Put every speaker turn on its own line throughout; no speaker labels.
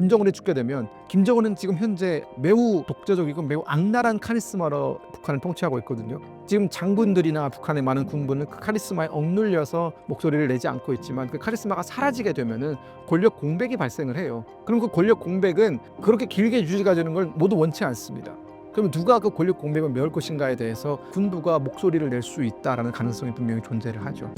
김정은이 죽게 되면 김정은은 지금 현재 매우 독재적이고 매우 악랄한 카리스마로 북한을 통치하고 있거든요. 지금 장군들이나 북한의 많은 군부는 그 카리스마에 억눌려서 목소리를 내지 않고 있지만 그 카리스마가 사라지게 되면은 권력 공백이 발생을 해요. 그럼 그 권력 공백은 그렇게 길게 유지가 되는 걸 모두 원치 않습니다. 그러면 누가 그 권력 공백을 메울 것인가에 대해서 군부가 목소리를 낼 수 있다라는 가능성이 분명히 존재를 하죠.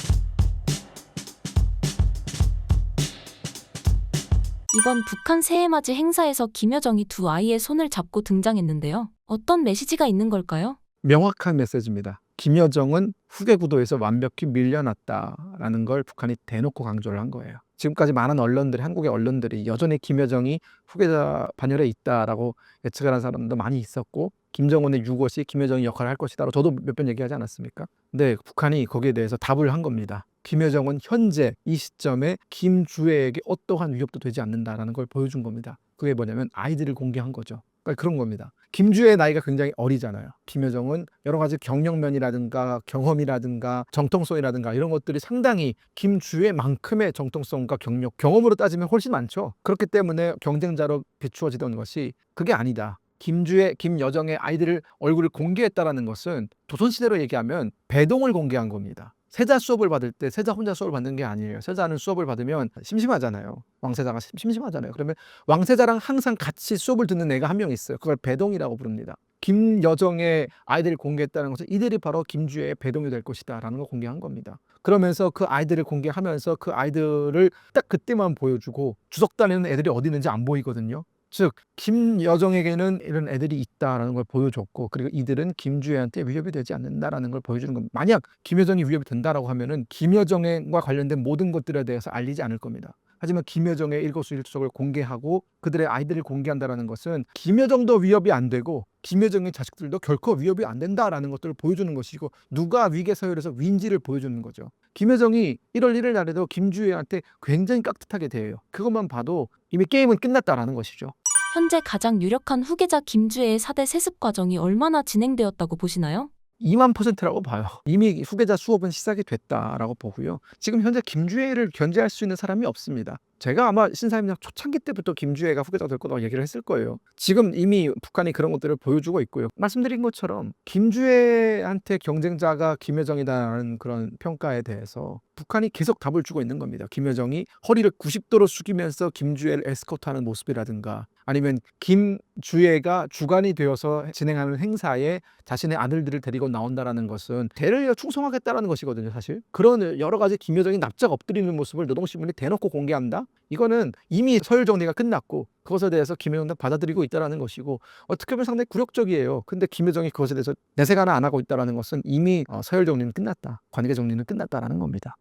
이번 북한 새해맞이 행사에서 김여정이 두 아이의 손을 잡고 등장했는데요. 어떤 메시지가 있는 걸까요?
명확한 메시지입니다. 김여정은 후계 구도에서 완벽히 밀려났다라는 걸 북한이 대놓고 강조를 한 거예요. 지금까지 많은 언론들이 한국의 언론들이 여전히 김여정이 후계자 반열에 있다라고 예측을 한 사람도 많이 있었고 김정은의 유것이 김여정이 역할을 할 것이다라고 저도 몇 번 얘기하지 않았습니까? 근데 북한이 거기에 대해서 답을 한 겁니다. 김여정은 현재 이 시점에 김주애에게 어떠한 위협도 되지 않는다라는 걸 보여준 겁니다. 그게 뭐냐면 아이들을 공개한 거죠. 그러니까 그런 겁니다. 김주의 나이가 굉장히 어리잖아요. 김여정은 여러 가지 경력면이라든가 경험이라든가 정통성이라든가 이런 것들이 상당히 김주의만큼의 정통성과 경력, 경험으로 따지면 훨씬 많죠. 그렇기 때문에 경쟁자로 비추어지던 것이 그게 아니다. 김주의, 김여정의 아이들을 얼굴을 공개했다라는 것은 조선시대로 얘기하면 배동을 공개한 겁니다. 세자 수업을 받을 때 세자 혼자 수업을 받는 게 아니에요. 세자는 수업을 받으면 심심하잖아요. 왕세자가 심- 심심하잖아요. 그러면 왕세자랑 항상 같이 수업을 듣는 애가 한 명 있어요. 그걸 배동이라고 부릅니다. 김여정의 아이들을 공개했다는 것은 이들이 바로 김주의 배동이 될 것이다라는 걸 공개한 겁니다. 그러면서 그 아이들을 공개하면서 그 아이들을 딱 그때만 보여주고 주석 다니는 애들이 어디 있는지 안 보이거든요. 즉 김여정에게는 이런 애들이 있다라는 걸 보여줬고 그리고 이들은 김주애한테 위협이 되지 않는다라는 걸 보여주는 겁니다. 만약 김여정이 위협이 된다라고 하면은 김여정과 관련된 모든 것들에 대해서 알리지 않을 겁니다. 하지만 김여정의 일거수일투족을 공개하고 그들의 아이들을 공개한다라는 것은 김여정도 위협이 안 되고 김여정의 자식들도 결코 위협이 안 된다라는 것들을 보여주는 것이고 누가 위계 서열에서 윈지를 보여주는 거죠. 김여정이 1월 1일 날에도 김주애한테 굉장히 깍듯하게 대해요. 그것만 봐도 이미 게임은 끝났다라는 것이죠.
현재 가장 유력한 후계자 김주애의 4대 세습 과정이 얼마나 진행되었다고 보시나요?
2만 퍼센트라고 봐요. 이미 후계자 수업은 시작이 됐다라고 보고요. 지금 현재 김주애를 견제할 수 있는 사람이 없습니다. 제가 아마 신사임당 초창기 때부터 김주애가 후계자가 될 거라고 얘기를 했을 거예요. 지금 이미 북한이 그런 것들을 보여주고 있고요. 말씀드린 것처럼 김주애한테 경쟁자가 김여정이다라는 그런 평가에 대해서 북한이 계속 답을 주고 있는 겁니다. 김여정이 허리를 90도로 숙이면서 김주애를 에스코트하는 모습이라든가 아니면 김주애가 주관이 되어서 진행하는 행사에 자신의 아들들을 데리고 나온다라는 것은 대를 충성하겠다라는 것이거든요, 사실. 그런 여러 가지 김여정이 납작 엎드리는 모습을 노동신문이 대놓고 공개한다? 이거는 이미 서열 정리가 끝났고 그것에 대해서 김여정도 받아들이고 있다라는 것이고 어떻게 보면 상당히 굴욕적이에요. 근데 김여정이 그것에 대해서 내색 하나 안 하고 있다라는 것은 이미 어, 서열 정리는 끝났다. 관계 정리는 끝났다라는 겁니다.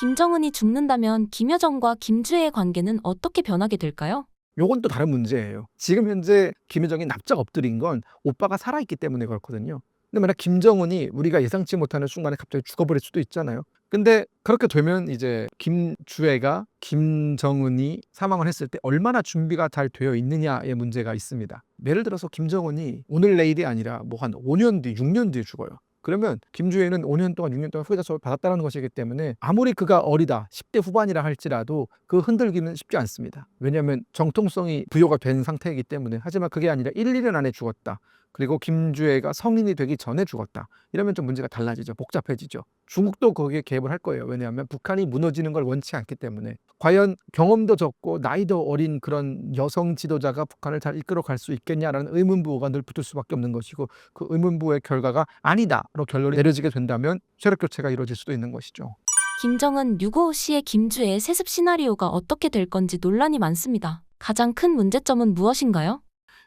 김정은이 죽는다면 김여정과 김주애의 관계는 어떻게 변하게 될까요?
요건 또 다른 문제예요. 지금 현재 김여정이 납작 엎드린 건 오빠가 살아있기 때문에 그렇거든요. 근데 만약 김정은이 우리가 예상치 못하는 순간에 갑자기 죽어버릴 수도 있잖아요. 근데 그렇게 되면 이제 김주애가 김정은이 사망을 했을 때 얼마나 준비가 잘 되어 있느냐의 문제가 있습니다. 예를 들어서 김정은이 오늘 내일이 아니라 뭐 한 5년 뒤, 6년 뒤에 죽어요. 그러면 김주애는 5년 동안 6년 동안 후계자 수업을 받았다는 것이기 때문에 아무리 그가 어리다 10대 후반이라 할지라도 그 흔들기는 쉽지 않습니다. 왜냐하면 정통성이 부여가 된 상태이기 때문에 하지만 그게 아니라 1, 2년 안에 죽었다. 그리고 김주애가 성인이 되기 전에 죽었다. 이러면 좀 문제가 달라지죠. 복잡해지죠. 중국도 거기에 개입을 할 거예요. 왜냐하면 북한이 무너지는 걸 원치 않기 때문에 과연 경험도 적고 나이도 어린 그런 여성 지도자가 북한을 잘 이끌어 갈 수 있겠냐라는 의문부호가 늘 붙을 수밖에 없는 것이고 그 의문부의 결과가 아니다로 결론이 내려지게 된다면 세력 교체가 이루어질 수도 있는 것이죠.
김정은 6.55 시의 김주애의 세습 시나리오가 어떻게 될 건지 논란이 많습니다. 가장 큰 문제점은 무엇인가요?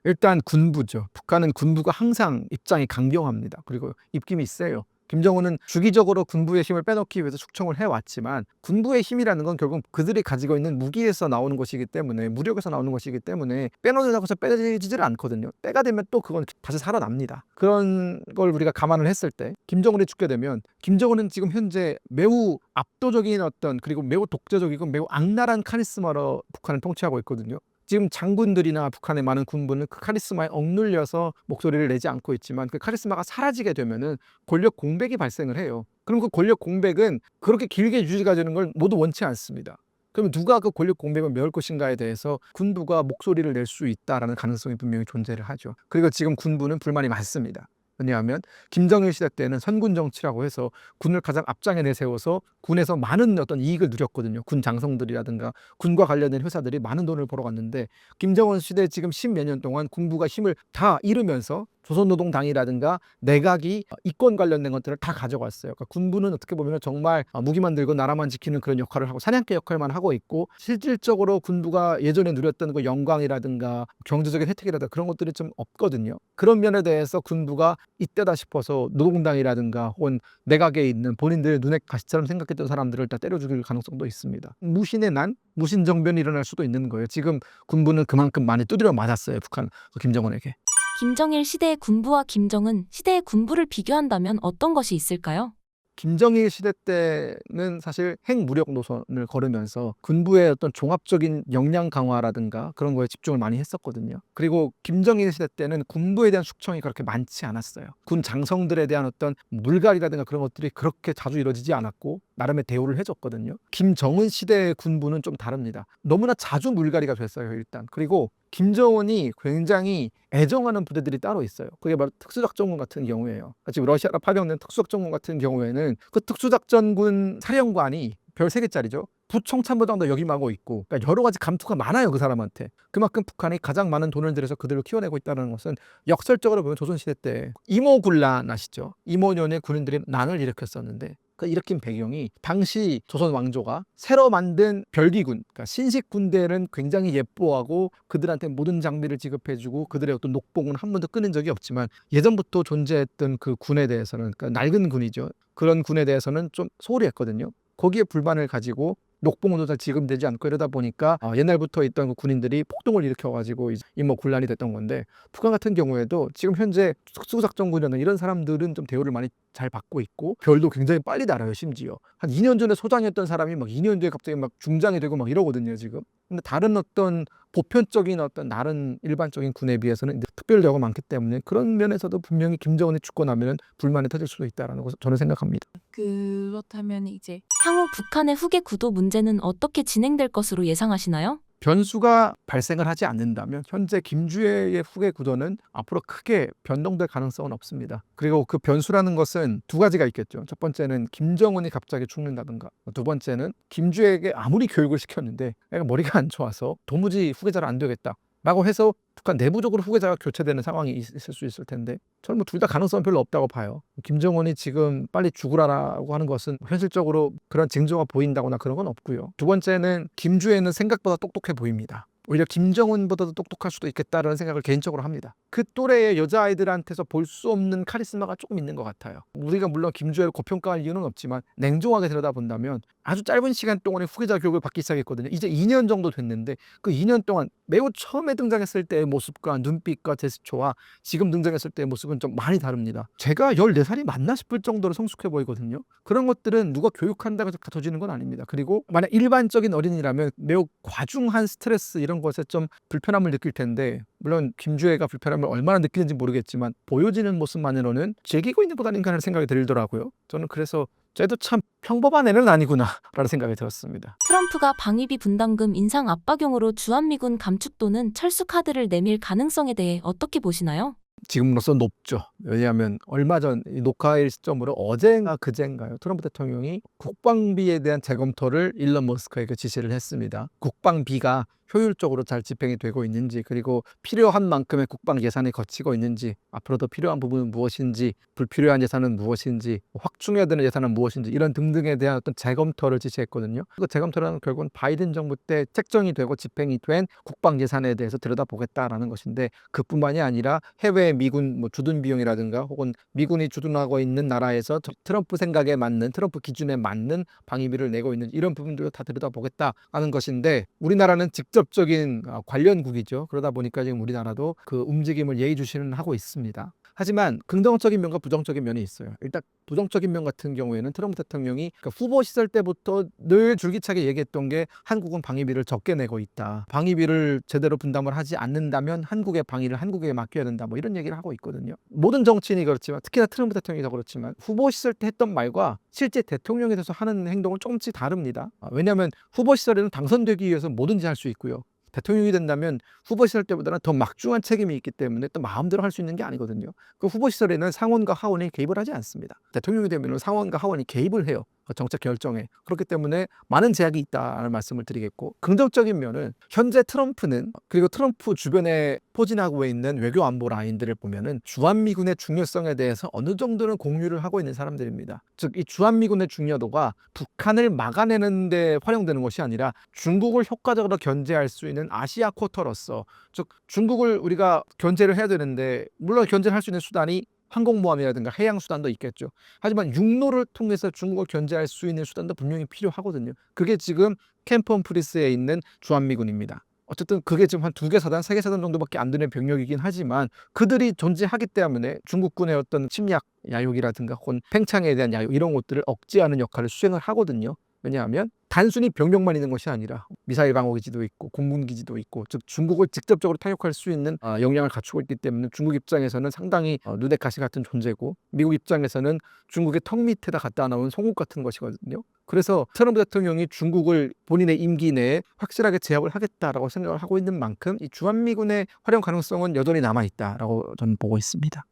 일단 군부죠. 북한은 군부가 항상 입장이 강경합니다. 그리고 입김이 세요. 김정은은 주기적으로 군부의 힘을 빼놓기 위해서 숙청을 해왔지만 군부의 힘이라는 건 결국 그들이 가지고 있는 무기에서 나오는 것이기 때문에 무력에서 나오는 것이기 때문에 빼놓으려고 해서 빼지지를 않거든요. 때가 되면 또 그건 다시 살아납니다. 그런 걸 우리가 감안을 했을 때 김정은이 죽게 되면 김정은은 지금 현재 매우 압도적인 어떤 그리고 매우 독재적이고 매우 악랄한 카리스마로 북한을 통치하고 있거든요. 지금 장군들이나 북한의 많은 군부는 그 카리스마에 억눌려서 목소리를 내지 않고 있지만 그 카리스마가 사라지게 되면은 권력 공백이 발생을 해요. 그럼 그 권력 공백은 그렇게 길게 유지가 되는 걸 모두 원치 않습니다. 그러면 누가 그 권력 공백을 메울 것인가에 대해서 군부가 목소리를 낼 수 있다라는 가능성이 분명히 존재를 하죠. 그리고 지금 군부는 불만이 많습니다. 왜냐하면 김정일 시대 때는 선군 정치라고 해서 군을 가장 앞장에 내세워서 군에서 많은 어떤 이익을 누렸거든요. 군 장성들이라든가 군과 관련된 회사들이 많은 돈을 벌어갔는데 김정은 시대 지금 십몇 년 동안 군부가 힘을 다 잃으면서 조선노동당이라든가 내각이 이권 관련된 것들을 다 가져갔어요. 그러니까 군부는 어떻게 보면 정말 무기만 들고 나라만 지키는 그런 역할을 하고 사냥개 역할만 하고 있고 실질적으로 군부가 예전에 누렸던 그 영광이라든가 경제적인 혜택이라든가 그런 것들이 좀 없거든요. 그런 면에 대해서 군부가 이때다 싶어서 노동당이라든가 혹은 내각에 있는 본인들의 눈에 가시처럼 생각했던 사람들을 다 때려 죽일 가능성도 있습니다. 무신의 난, 무신 정변이 일어날 수도 있는 거예요. 지금 군부는 그만큼 많이 두드려 맞았어요. 북한 그 김정은에게.
김정일 시대의 군부와 김정은 시대의 군부를 비교한다면 어떤 것이 있을까요?
김정일 시대 때는 사실 핵무력 노선을 걸으면서 군부의 어떤 종합적인 역량 강화라든가 그런 거에 집중을 많이 했었거든요. 그리고 김정일 시대 때는 군부에 대한 숙청이 그렇게 많지 않았어요. 군 장성들에 대한 어떤 물갈이라든가 그런 것들이 그렇게 자주 이루어지지 않았고 나름의 대우를 해줬거든요. 김정은 시대의 군부는 좀 다릅니다. 너무나 자주 물갈이가 됐어요, 일단. 그리고 김정은이 굉장히 애정하는 부대들이 따로 있어요. 그게 바로 특수작전군 같은 경우에요. 지금 러시아가 파병된 특수작전군 같은 경우에는 그 특수작전군 사령관이 별 3개짜리죠. 부총참모장도 역임하고 있고 그러니까 여러 가지 감투가 많아요 그 사람한테 그만큼 북한이 가장 많은 돈을 들여서 그들을 키워내고 있다는 것은 역설적으로 보면 조선시대 때 이모군란 아시죠 이모년의 군인들이 난을 일으켰었는데 그 일으킨 배경이 당시 조선 왕조가 새로 만든 별기군 그러니까 신식 군대는 굉장히 예뻐하고 그들한테 모든 장비를 지급해주고 그들의 어떤 녹봉은 한 번도 끊은 적이 없지만 예전부터 존재했던 그 군에 대해서는 그러니까 낡은 군이죠. 그런 군에 대해서는 좀 소홀히 했거든요. 거기에 불만을 가지고 녹봉도 잘 지급되지 않고 이러다 보니까 어, 옛날부터 있던 그 군인들이 폭동을 일으켜가지고 이뭐 곤란이 됐던 건데 북한 같은 경우에도 지금 현재 특수작전군이라는 이런 사람들은 좀 대우를 많이 잘 받고 있고 별도 굉장히 빨리 날아요 심지어. 한 2년 전에 소장이었던 사람이 막 2년 뒤에 갑자기 막 중장이 되고 막 이러거든요 지금. 근데 다른 어떤 보편적인 어떤 다른 일반적인 군에 비해서는 특별력이 많기 때문에 그런 면에서도 분명히 김정은이 죽고 나면은 불만이 터질 수도 있다라는 것을 저는 생각합니다.
그렇다면 이제
향후 북한의 후계 구도 문제는 어떻게 진행될 것으로 예상하시나요?
변수가 발생을 하지 않는다면 현재 김주애의 후계 구도는 앞으로 크게 변동될 가능성은 없습니다. 그리고 그 변수라는 것은 두 가지가 있겠죠. 첫 번째는 김정은이 갑자기 죽는다든가 두 번째는 김주애에게 아무리 교육을 시켰는데 애가 머리가 안 좋아서 도무지 후계자를 안 되겠다. 라고 해서 북한 내부적으로 후계자가 교체되는 상황이 있- 있을 수 있을 텐데 저는 뭐 둘 다 가능성은 별로 없다고 봐요. 김정은이 지금 빨리 죽으라라고 하는 것은 현실적으로 그런 징조가 보인다거나 그런 건 없고요. 두 번째는 김주애는 생각보다 똑똑해 보입니다. 오히려 김정은보다도 똑똑할 수도 있겠다라는 생각을 개인적으로 합니다. 그 또래의 여자아이들한테서 볼 수 없는 카리스마가 조금 있는 것 같아요. 우리가 물론 김주애를 고평가할 이유는 없지만 냉정하게 들여다본다면 아주 짧은 시간 동안에 후계자 교육을 받기 시작했거든요. 이제 2년 정도 됐는데 그 2년 동안 매우 처음에 등장했을 때의 모습과 눈빛과 제스처와 지금 등장했을 때의 모습은 좀 많이 다릅니다. 제가 14살이 맞나 싶을 정도로 성숙해 보이거든요. 그런 것들은 누가 교육한다고 해서 갖춰지는 건 아닙니다. 그리고 만약 일반적인 어린이라면 매우 과중한 스트레스 이런 것에 좀 불편함을 느낄 텐데 물론 김주애가 불편함을 얼마나 느끼는지 모르겠지만 보여지는 모습만으로는 즐기고 있는 것 아닌가 하는 생각이 들더라고요. 저는 그래서 쟤도 참 평범한 애는 아니구나라는 생각이 들었습니다.
트럼프가 방위비 분담금 인상 압박용으로 주한미군 감축도는 철수 카드를 내밀 가능성에 대해 어떻게 보시나요?
지금으로서 높죠. 왜냐하면 얼마 전이 녹화일 시점으로 어제인가 그제인가요? 트럼프 대통령이 국방비에 대한 재검토를 일론 머스크에게 지시를 했습니다. 국방비가 효율적으로 잘 집행이 되고 있는지 그리고 필요한 만큼의 국방 예산이 거치고 있는지 앞으로도 필요한 부분은 무엇인지 불필요한 예산은 무엇인지 확충해야 되는 예산은 무엇인지 이런 등등에 대한 어떤 재검토를 지시했거든요. 그 재검토라는 결국은 바이든 정부 때 책정이 되고 집행이 된 국방 예산에 대해서 들여다보겠다라는 것인데 그뿐만이 아니라 해외 미군 뭐 주둔 비용이라든가 혹은 미군이 주둔하고 있는 나라에서 저- 트럼프 생각에 맞는 트럼프 기준에 맞는 방위비를 내고 있는 이런 부분들을 다 들여다보겠다라는 것인데 우리나라는 직접적인 아, 관련국이죠. 그러다 보니까 지금 우리나라도 그 움직임을 예의주시는 하고 있습니다. 하지만 긍정적인 면과 부정적인 면이 있어요. 일단 부정적인 면 같은 경우에는 트럼프 대통령이 그러니까 후보 시절 때부터 늘 줄기차게 얘기했던 게 한국은 방위비를 적게 내고 있다. 방위비를 제대로 분담을 하지 않는다면 한국의 방위를 한국에 맡겨야 된다. 뭐 이런 얘기를 하고 있거든요. 모든 정치인이 그렇지만 특히나 트럼프 대통령이 더 그렇지만 후보 시절 때 했던 말과 실제 대통령이 돼서 하는 행동은 조금씩 다릅니다. 아, 왜냐하면 후보 시절에는 당선되기 위해서 뭐든지 할 수 있고요. 대통령이 된다면 후보 시절 때보다는 더 막중한 책임이 있기 때문에 또 마음대로 할 수 있는 게 아니거든요. 그 후보 시절에는 상원과 하원이 개입을 하지 않습니다. 대통령이 되면 상원과 하원이 개입을 해요. 그 정책 결정에. 그렇기 때문에 많은 제약이 있다는 말씀을 드리겠고 긍정적인 면은 현재 트럼프는 그리고 트럼프 주변에 포진하고 있는 외교 안보 라인들을 보면은 주한미군의 중요성에 대해서 어느 정도는 공유를 하고 있는 사람들입니다. 즉 이 주한미군의 중요도가 북한을 막아내는 데 활용되는 것이 아니라 중국을 효과적으로 견제할 수 있는 아시아 쿼터로서 즉 중국을 우리가 견제를 해야 되는데 물론 견제를 할 수 있는 수단이 항공모함이라든가 해양 수단도 있겠죠. 하지만 육로를 통해서 중국을 견제할 수 있는 수단도 분명히 필요하거든요. 그게 지금 캠프 프리스에 있는 주한미군입니다. 어쨌든 그게 지금 한 두 개 사단, 세 개 사단 정도밖에 안 되는 병력이긴 하지만 그들이 존재하기 때문에 중국군의 어떤 침략 야욕이라든가 혹은 팽창에 대한 야욕 이런 것들을 억제하는 역할을 수행을 하거든요. 왜냐하면 단순히 병력만 있는 것이 아니라 미사일 방어 기지도 있고 공군 기지도 있고 즉 중국을 직접적으로 타격할 수 있는 어, 역량을 갖추고 있기 때문에 중국 입장에서는 상당히 어, 가시 같은 존재고 미국 입장에서는 중국의 턱 밑에다 갖다 놓은 송곳 같은 것이거든요. 그래서 트럼프 대통령이 중국을 본인의 임기 내에 확실하게 제압을 하겠다라고 생각을 하고 있는 만큼 이 주한미군의 활용 가능성은 여전히 남아 있다라고 저는 보고 있습니다.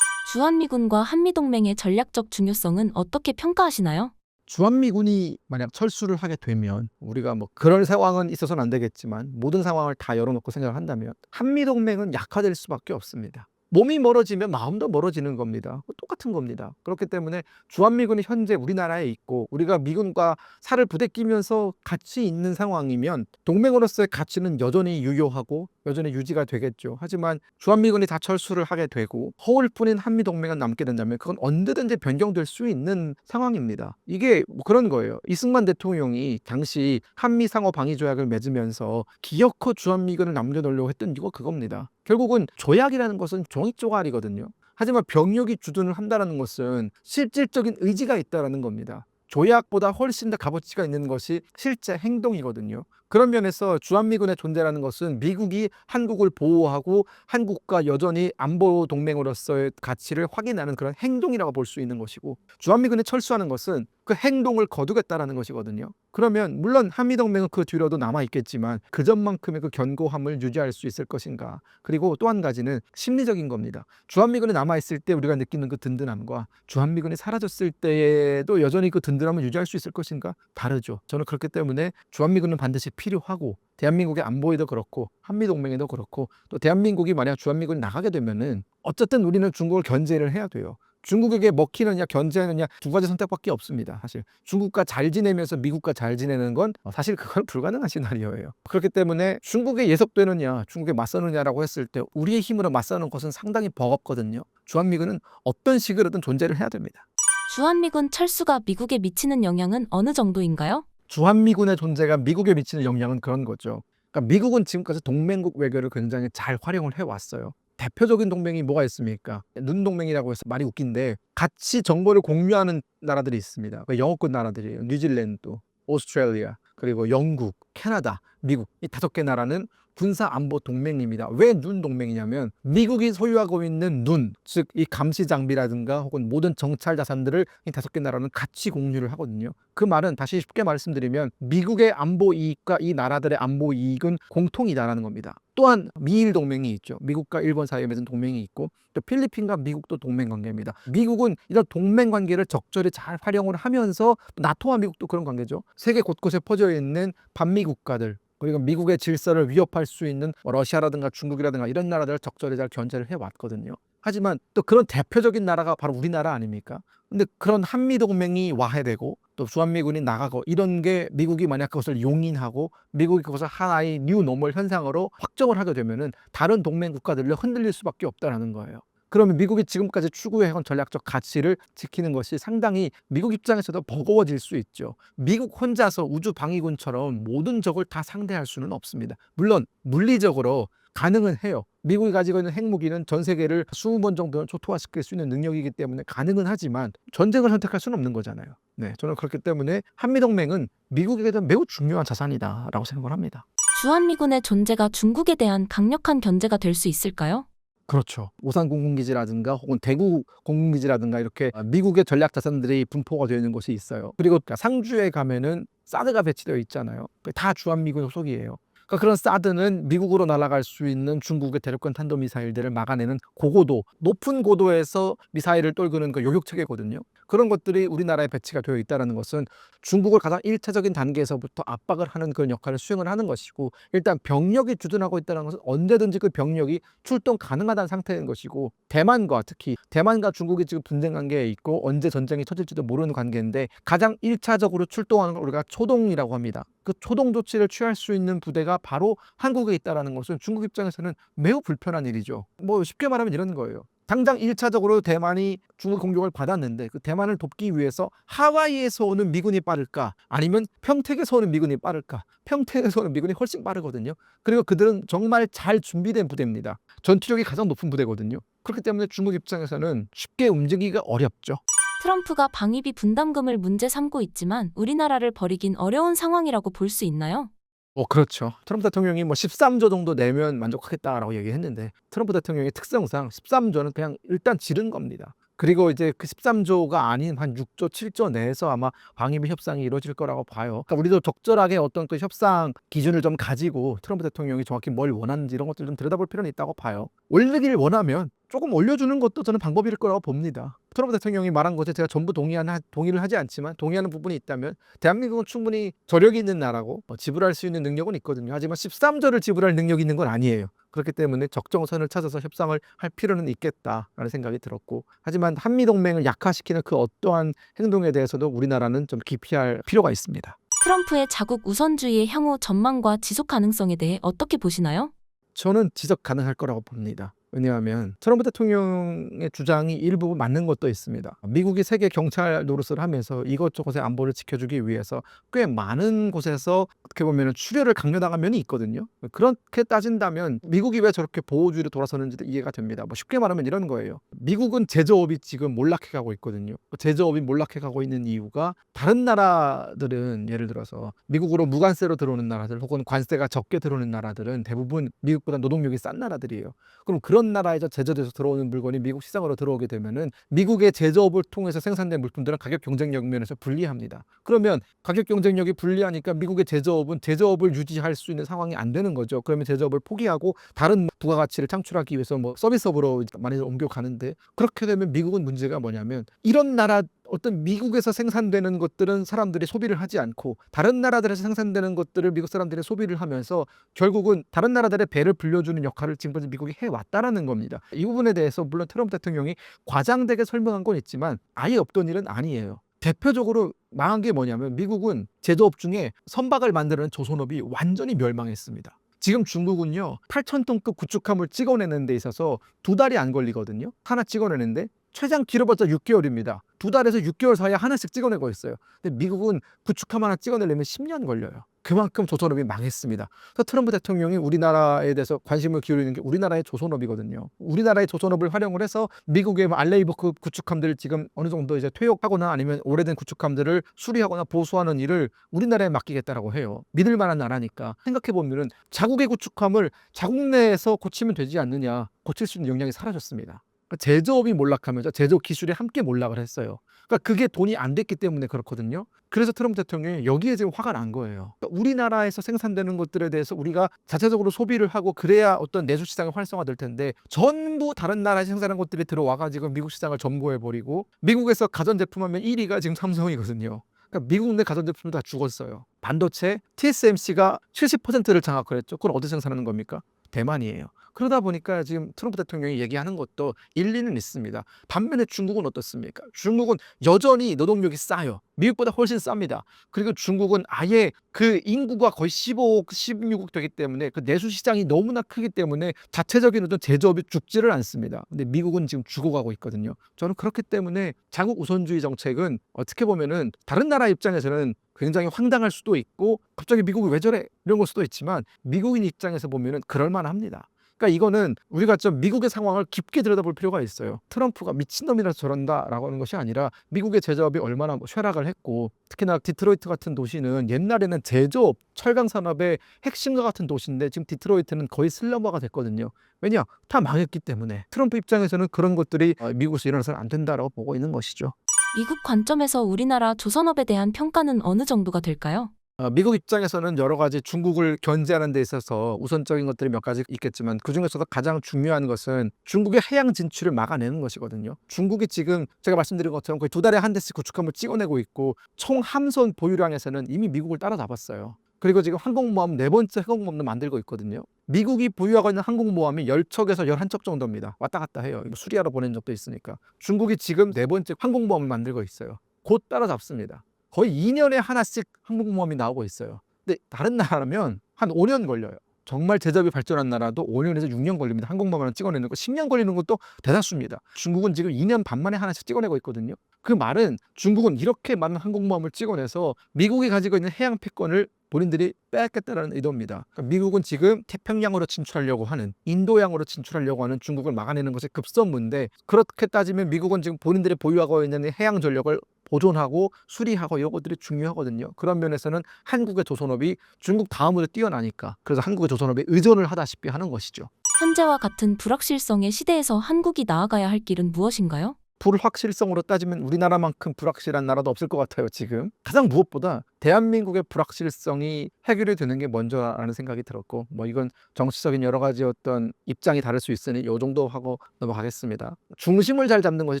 주한미군과 한미동맹의 전략적 중요성은 어떻게 평가하시나요?
주한미군이 만약 철수를 하게 되면 우리가 뭐 그런 상황은 있어서는 안 되겠지만 모든 상황을 다 열어놓고 생각을 한다면 한미동맹은 약화될 수밖에 없습니다. 몸이 멀어지면 마음도 멀어지는 겁니다. 똑같은 겁니다. 그렇기 때문에 주한미군이 현재 우리나라에 있고 우리가 미군과 살을 부대끼면서 같이 있는 상황이면 동맹으로서의 가치는 여전히 유효하고 여전히 유지가 되겠죠. 하지만 주한미군이 다 철수를 하게 되고 허울뿐인 한미동맹은 남게 된다면 그건 언제든지 변경될 수 있는 상황입니다. 이게 뭐 그런 거예요. 이승만 대통령이 당시 한미 상호 방위 조약을 맺으면서 기어코 주한미군을 남겨놓으려고 했던 이유가 그겁니다. 결국은 조약이라는 것은 종이 쪼가리거든요. 하지만 병력이 주둔을 한다는 것은 실질적인 의지가 있다는 겁니다. 조약보다 훨씬 더 값어치가 있는 것이 실제 행동이거든요. 그런 면에서 주한미군의 존재라는 것은 미국이 한국을 보호하고 한국과 여전히 안보 동맹으로서의 가치를 확인하는 그런 행동이라고 볼 수 있는 것이고 주한미군이 철수하는 것은 그 행동을 거두겠다라는 것이거든요. 그러면 물론 한미동맹은 그 뒤로도 남아 있겠지만 그 전만큼의 그 견고함을 유지할 수 있을 것인가. 그리고 또 한 가지는 심리적인 겁니다. 주한미군이 남아 있을 때 우리가 느끼는 그 든든함과 주한미군이 사라졌을 때에도 여전히 그 든든함을 유지할 수 있을 것인가 다르죠. 저는 그렇기 때문에 주한미군은 반드시 필요하고 대한민국의 안보에도 그렇고 한미동맹에도 그렇고 또 대한민국이 만약 주한미군이 나가게 되면은 어쨌든 우리는 중국을 견제를 해야 돼요. 중국에게 먹히느냐 견제하느냐 두 가지 선택밖에 없습니다. 사실 중국과 잘 지내면서 미국과 잘 지내는 건 어, 사실 그건 불가능한 시나리오예요. 그렇기 때문에 중국에 예속되느냐 중국에 맞서느냐라고 했을 때 우리의 힘으로 맞서는 것은 상당히 버겁거든요. 주한미군은 어떤 식으로든 존재를 해야 됩니다.
주한미군 철수가 미국에 미치는 영향은 어느 정도인가요?
주한미군의 존재가 미국에 미치는 영향은 그런 거죠. 그러니까 미국은 지금까지 동맹국 외교를 굉장히 잘 활용을 해왔어요. 대표적인 동맹이 뭐가 있습니까? 눈 동맹이라고 해서 말이 웃긴데 같이 정보를 공유하는 나라들이 있습니다. 그 영어권 나라들이에요. 뉴질랜드, 오스트레일리아, 그리고 영국, 캐나다, 미국 이 다섯 개 나라는 군사 안보 동맹입니다. 왜 눈 동맹이냐면 미국이 소유하고 있는 눈, 즉 이 감시 장비라든가 혹은 모든 정찰 자산들을 이 다섯 개 나라는 같이 공유를 하거든요. 그 말은 다시 쉽게 말씀드리면 미국의 안보 이익과 이 나라들의 안보 이익은 공통이다라는 겁니다. 또한 미일 동맹이 있죠. 미국과 일본 사이에 맺은 동맹이 있고 또 필리핀과 미국도 동맹 관계입니다. 미국은 이런 동맹 관계를 적절히 잘 활용을 하면서 나토와 미국도 그런 관계죠. 세계 곳곳에 퍼져 있는 반미 국가들 그리고 미국의 질서를 위협할 수 있는 뭐 러시아라든가 중국이라든가 이런 나라들을 적절히 잘 견제를 해왔거든요. 하지만 또 그런 대표적인 나라가 바로 우리나라 아닙니까? 근데 그런 한미 동맹이 와해되고 또 주한미군이 나가고 이런 게 미국이 만약 그것을 용인하고 미국이 그것을 하나의 뉴 노멀 현상으로 확정을 하게 되면은 다른 동맹 국가들을 흔들릴 수밖에 없다라는 거예요. 그러면 미국이 지금까지 추구해온 전략적 가치를 지키는 것이 상당히 미국 입장에서도 버거워질 수 있죠. 미국 혼자서 우주 방위군처럼 모든 적을 다 상대할 수는 없습니다. 물론 물리적으로 가능은 해요. 미국이 가지고 있는 핵무기는 전 세계를 20번 정도는 초토화시킬 수 있는 능력이기 때문에 가능은 하지만 전쟁을 선택할 수는 없는 거잖아요. 네, 저는 그렇기 때문에 한미동맹은 미국에게도 매우 중요한 자산이다라고 생각을 합니다.
주한미군의 존재가 중국에 대한 강력한 견제가 될 수 있을까요?
그렇죠. 오산 공군기지라든가 혹은 대구 공군기지라든가 이렇게 미국의 전략 자산들이 분포가 되어 있는 곳이 있어요. 그리고 상주에 가면은 사드가 배치되어 있잖아요. 다 주한미군 소속이에요. 그러니까 그런 사드는 미국으로 날아갈 수 있는 중국의 대륙간 탄도 미사일들을 막아내는 고고도, 높은 고도에서 미사일을 떨구는 그 요격 체계거든요. 그런 것들이 우리나라에 배치가 되어 있다는 것은 중국을 가장 일차적인 단계에서부터 압박을 하는 그런 역할을 수행을 하는 것이고 일단 병력이 주둔하고 있다는 것은 언제든지 그 병력이 출동 가능하다는 상태인 것이고 대만과 특히 대만과 중국이 지금 분쟁 관계에 있고 언제 전쟁이 터질지도 모르는 관계인데 가장 일차적으로 출동하는 걸 우리가 초동이라고 합니다. 그 초동 조치를 취할 수 있는 부대가 바로 한국에 있다라는 것은 중국 입장에서는 매우 불편한 일이죠. 뭐 쉽게 말하면 이런 거예요. 당장 일차적으으로 대만이 중국 공격을 받았는데 그 대만을 돕기 위해서 하와이에서 오는 미군이 빠를까? 아니면 평택에서 오는 미군이 빠를까? 평택에서 오는 미군이 훨씬 빠르거든요. 그리고 그들은 정말 잘 준비된 부대입니다. 전투력이 가장 높은 부대거든요. 그렇기 때문에 중국 입장에서는 쉽게 움직이기가 어렵죠
트럼프가 방위비 분담금을 문제 삼고 있지만 우리나라를 버리긴 어려운 상황이라고 볼 수 있나요?
어, 그렇죠. 트럼프 대통령이 뭐 13조 정도 내면 만족하겠다라고 얘기했는데 트럼프 대통령의 특성상 13조는 그냥 일단 지른 겁니다. 그리고 이제 그 13조가 아닌 한 6조, 7조 내에서 아마 방위비 협상이 이루어질 거라고 봐요. 그러니까 우리도 적절하게 어떤 그 협상 기준을 좀 가지고 트럼프 대통령이 정확히 뭘 원하는지 이런 것들 좀 들여다볼 필요는 있다고 봐요. 올리기를 원하면 조금 올려주는 것도 저는 방법일 거라고 봅니다. 트럼프 대통령이 말한 것에 제가 전부 동의하는, 동의를 하지 않지만 동의하는 부분이 있다면 대한민국은 충분히 저력이 있는 나라고 뭐 지불할 수 있는 능력은 있거든요. 하지만 13조를 지불할 능력이 있는 건 아니에요. 그렇기 때문에 적정선을 찾아서 협상을 할 필요는 있겠다라는 생각이 들었고 하지만 한미 동맹을 약화시키는 그 어떠한 행동에 대해서도 우리나라는 좀 기피할 필요가 있습니다.
트럼프의 자국 우선주의의 향후 전망과 지속 가능성에 대해 어떻게 보시나요?
저는 지적 가능할 거라고 봅니다. 왜냐하면 트럼프 대통령의 주장이 일부 맞는 것도 있습니다. 미국이 세계 경찰 노릇을 하면서 이것저것의 안보를 지켜주기 위해서 꽤 많은 곳에서 어떻게 보면 출혈을 강요당한 면이 있거든요. 그렇게 따진다면 미국이 왜 저렇게 보호주의로 돌아서는지도 이해가 됩니다. 뭐 쉽게 말하면 이런 거예요. 미국은 제조업이 지금 몰락해가고 있거든요. 제조업이 몰락해가고 있는 이유가 다른 나라들은 예를 들어서 미국으로 무관세로 들어오는 나라들 혹은 관세가 적게 들어오는 나라들은 대부분 미국보다 노동력이 싼 나라들이에요. 그럼 그런 나라에서 제조돼서 들어오는 물건이 미국 시장으로 들어오게 되면은 미국의 제조업을 통해서 생산된 물품들은 가격 경쟁력 면에서 불리합니다. 그러면 가격 경쟁력이 불리하니까 미국의 제조업은 제조업을 유지할 수 있는 상황이 안 되는 거죠. 그러면 제조업을 포기하고 다른 부가가치를 창출하기 위해서 뭐 서비스업으로 많이들 옮겨가는데 그렇게 되면 미국은 문제가 뭐냐면 이런 나라 어떤 미국에서 생산되는 것들은 사람들이 소비를 하지 않고 다른 나라들에서 생산되는 것들을 미국 사람들이 소비를 하면서 결국은 다른 나라들의 배를 불려주는 역할을 지금까지 미국이 해왔다라는 겁니다. 이 부분에 대해서 물론 트럼프 대통령이 과장되게 설명한 건 있지만 아예 없던 일은 아니에요. 대표적으로 망한 게 뭐냐면 미국은 제조업 중에 선박을 만드는 조선업이 완전히 멸망했습니다. 지금 중국은요 8,000톤급 구축함을 찍어내는 데 있어서 두 달이 안 걸리거든요. 하나 찍어내는데 최장 길어봤자 6개월입니다. 두 달에서 6개월 사이에 하나씩 찍어내고 있어요. 근데 미국은 구축함 하나 찍어내려면 10년 걸려요. 그만큼 조선업이 망했습니다. 그래서 트럼프 대통령이 우리나라에 대해서 관심을 기울이는 게 우리나라의 조선업이거든요. 우리나라의 조선업을 활용을 해서 미국의 뭐 알레이버급 구축함들을 지금 어느 정도 이제 퇴역하거나 아니면 오래된 구축함들을 수리하거나 보수하는 일을 우리나라에 맡기겠다라고 해요. 믿을 만한 나라니까. 생각해 보면은 자국의 구축함을 자국 내에서 고치면 되지 않느냐. 고칠 수 있는 역량이 사라졌습니다. 그러니까 제조업이 몰락하면서 제조 기술이 함께 몰락을 했어요. 그러니까 그게 돈이 안 됐기 때문에 그렇거든요. 그래서 트럼프 대통령이 여기에 지금 화가 난 거예요. 그러니까 우리나라에서 생산되는 것들에 대해서 우리가 자체적으로 소비를 하고 그래야 어떤 내수 시장이 활성화될 텐데 전부 다른 나라에서 생산한 것들이 들어와 가지고 미국 시장을 점거해 버리고 미국에서 가전 제품 하면 1위가 지금 삼성이거든요. 그러니까 미국 내 가전제품 다 죽었어요. 반도체 TSMC가 70%를 장악을 했죠. 그걸 어디 생산하는 겁니까? 대만이에요. 그러다 보니까 지금 트럼프 대통령이 얘기하는 것도 일리는 있습니다. 반면에 중국은 어떻습니까? 중국은 여전히 노동력이 싸요. 미국보다 훨씬 쌉니다. 그리고 중국은 아예 그 인구가 거의 15억, 16억 되기 때문에 그 내수 시장이 너무나 크기 때문에 자체적인 어떤 제조업이 죽지를 않습니다. 근데 미국은 지금 죽어가고 있거든요. 저는 그렇기 때문에 자국 우선주의 정책은 어떻게 보면은 다른 나라 입장에서는 굉장히 황당할 수도 있고 갑자기 미국이 왜 저래 이런 걸 수도 있지만 미국인 입장에서 보면은 그럴 만합니다. 그러니까 이거는 우리가 좀 미국의 상황을 깊게 들여다볼 필요가 있어요. 트럼프가 미친놈이라서 저런다라고 하는 것이 아니라 미국의 제조업이 얼마나 뭐 쇠락을 했고 특히나 디트로이트 같은 도시는 옛날에는 제조업, 철강 산업의 핵심과 같은 도시인데 지금 디트로이트는 거의 슬럼화가 됐거든요. 왜냐? 다 망했기 때문에 트럼프 입장에서는 그런 것들이 어, 미국에서 일어나서는 안 된다라고 보고 있는 것이죠.
미국 관점에서 우리나라 조선업에 대한 평가는 어느 정도가 될까요?
어, 미국 입장에서는 여러 가지 중국을 견제하는 데 있어서 우선적인 것들이 몇 가지 있겠지만 그 중에서도 가장 중요한 것은 중국의 해양 진출을 막아내는 것이거든요. 중국이 지금 제가 말씀드린 것처럼 거의 두 달에 한 대씩 구축함을 찍어내고 있고 총 함선 보유량에서는 이미 미국을 따라잡았어요. 그리고 지금 항공모함 네 번째 항공모함도 만들고 있거든요. 미국이 보유하고 있는 항공모함이 10척에서 11척 정도입니다. 왔다 갔다 해요. 이거 수리하러 보낸 적도 있으니까. 중국이 지금 네 번째 항공모함을 만들고 있어요. 곧 따라잡습니다. 거의 2년에 하나씩 항공모함이 나오고 있어요. 근데 다른 나라라면 한 5년 걸려요. 정말 제조업이 발전한 나라도 5년에서 6년 걸립니다. 항공모함 하나 찍어내는 거 10년 걸리는 것도 대다수입니다. 중국은 지금 2년 반 만에 하나씩 찍어내고 있거든요. 그 말은 중국은 이렇게 많은 항공모함을 찍어내서 미국이 가지고 있는 해양 패권을 본인들이 빼앗겠다는 의도입니다. 그러니까 미국은 지금 태평양으로 진출하려고 하는 인도양으로 진출하려고 하는 중국을 막아내는 것이 급선무인데 그렇게 따지면 미국은 지금 본인들이 보유하고 있는 해양 전력을 보존하고 수리하고 이런 것들이 중요하거든요. 그런 면에서는 한국의 조선업이 중국 다음으로 뛰어나니까 그래서 한국의 조선업에 의존을 하다시피 하는 것이죠.
현재와 같은 불확실성의 시대에서 한국이 나아가야 할 길은 무엇인가요?
불확실성으로 따지면 우리나라만큼 불확실한 나라도 없을 것 같아요, 지금. 가장 무엇보다 대한민국의 불확실성이 해결이 되는 게 먼저라는 생각이 들었고, 뭐 이건 정치적인 여러 가지 어떤 입장이 다를 수 있으니 요 정도 하고 넘어가겠습니다. 중심을 잘 잡는 것이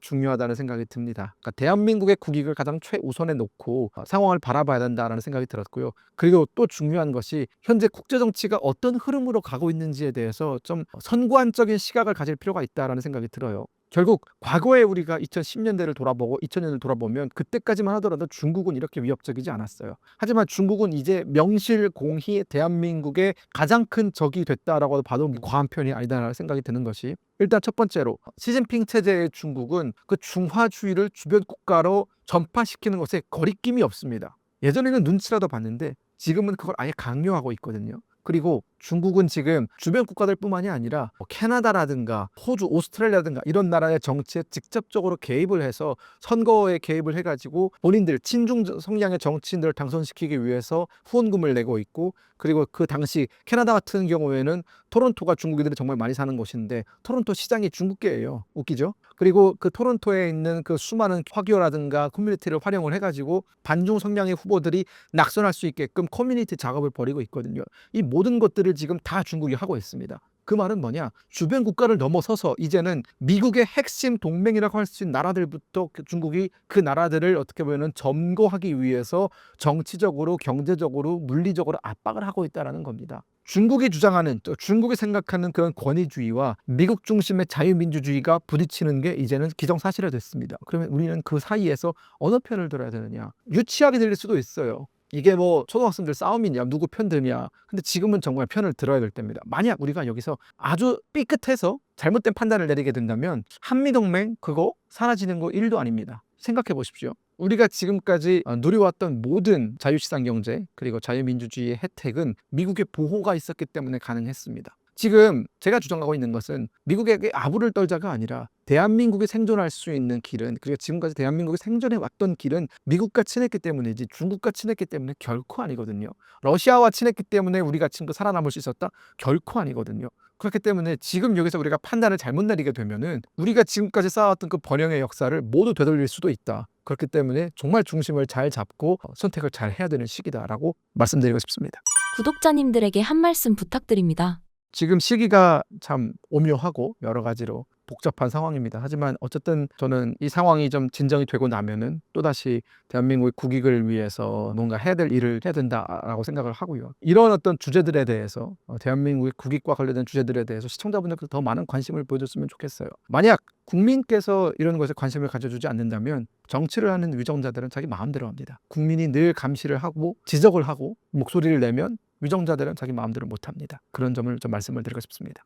중요하다는 생각이 듭니다. 그러니까 대한민국의 국익을 가장 최우선에 놓고 어, 상황을 바라봐야 된다라는 생각이 들었고요. 그리고 또 중요한 것이 현재 국제 정치가 어떤 흐름으로 가고 있는지에 대해서 좀 선구안적인 시각을 가질 필요가 있다라는 생각이 들어요. 결국 과거에 우리가 2010년대를 돌아보고 2000년을 돌아보면 그때까지만 하더라도 중국은 이렇게 위협적이지 않았어요. 하지만 중국은 이제 명실공히 대한민국의 가장 큰 적이 됐다라고 봐도 과한 표현이 아니다라는 생각이 드는 것이 일단 첫 번째로 시진핑 체제의 중국은 그 중화주의를 주변 국가로 전파시키는 것에 거리낌이 없습니다. 예전에는 눈치라도 봤는데 지금은 그걸 아예 강요하고 있거든요. 그리고 중국은 지금 주변 국가들뿐만이 아니라 뭐 캐나다라든가 호주, 오스트레일리아든가 이런 나라의 정치에 직접적으로 개입을 해서 선거에 개입을 해가지고 본인들 친중 성향의 정치인들을 당선시키기 위해서 후원금을 내고 있고 그리고 그 당시 캐나다 같은 경우에는 토론토가 중국인들이 정말 많이 사는 곳인데 토론토 시장이 중국계예요. 웃기죠? 그리고 그 토론토에 있는 그 수많은 화교라든가 커뮤니티를 활용을 해가지고 반중 성향의 후보들이 낙선할 수 있게끔 커뮤니티 작업을 벌이고 있거든요. 이 모든 것들 을 지금 다 중국이 하고 있습니다. 그 말은 뭐냐? 주변 국가를 넘어서서 이제는 미국의 핵심 동맹이라고 할 수 있는 나라들부터 그 중국이 그 나라들을 어떻게 보면 점거하기 위해서 정치적으로, 경제적으로, 물리적으로 압박을 하고 있다라는 겁니다. 중국이 주장하는 또 중국이 생각하는 그런 권위주의와 미국 중심의 자유민주주의가 부딪히는 게 이제는 기정사실화 됐습니다. 그러면 우리는 그 사이에서 어느 편을 들어야 되느냐? 유치하게 들릴 수도 있어요. 이게 뭐 초등학생들 싸움이냐 누구 편 드냐. 근데 지금은 정말 편을 들어야 될 때입니다. 만약 우리가 여기서 아주 삐끗해서 잘못된 판단을 내리게 된다면 한미동맹 그거 사라지는 거 일도 아닙니다. 생각해 보십시오. 우리가 지금까지 어, 누려왔던 모든 자유시장 경제 그리고 자유민주주의의 혜택은 미국의 보호가 있었기 때문에 가능했습니다 지금 제가 주장하고 있는 것은 미국에게 아부를 떨자가 아니라 대한민국이 생존할 수 있는 길은 그리고 지금까지 대한민국이 생존해 왔던 길은 미국과 친했기 때문이지 중국과 친했기 때문에 결코 아니거든요. 러시아와 친했기 때문에 우리가 지금 살아남을 수 있었다? 결코 아니거든요. 그렇기 때문에 지금 여기서 우리가 판단을 잘못 내리게 되면은 우리가 지금까지 쌓아왔던 그 번영의 역사를 모두 되돌릴 수도 있다. 그렇기 때문에 정말 중심을 잘 잡고 어, 선택을 잘 해야 되는 시기다라고 말씀드리고 싶습니다.
구독자님들에게 한 말씀 부탁드립니다.
지금 시기가 참 오묘하고 여러 가지로 복잡한 상황입니다. 하지만 어쨌든 저는 이 상황이 좀 진정이 되고 나면은 또다시 대한민국의 국익을 위해서 뭔가 해야 될 일을 해야 된다라고 생각을 하고요. 이런 어떤 주제들에 대해서 어, 대한민국의 국익과 관련된 주제들에 대해서 시청자분들께서 더 많은 관심을 보여줬으면 좋겠어요. 만약 국민께서 이런 것에 관심을 가져주지 않는다면 정치를 하는 위정자들은 자기 마음대로 합니다. 국민이 늘 감시를 하고 지적을 하고 목소리를 내면 위정자들은 자기 마음대로 못합니다. 그런 점을 좀 말씀을 드리고 싶습니다.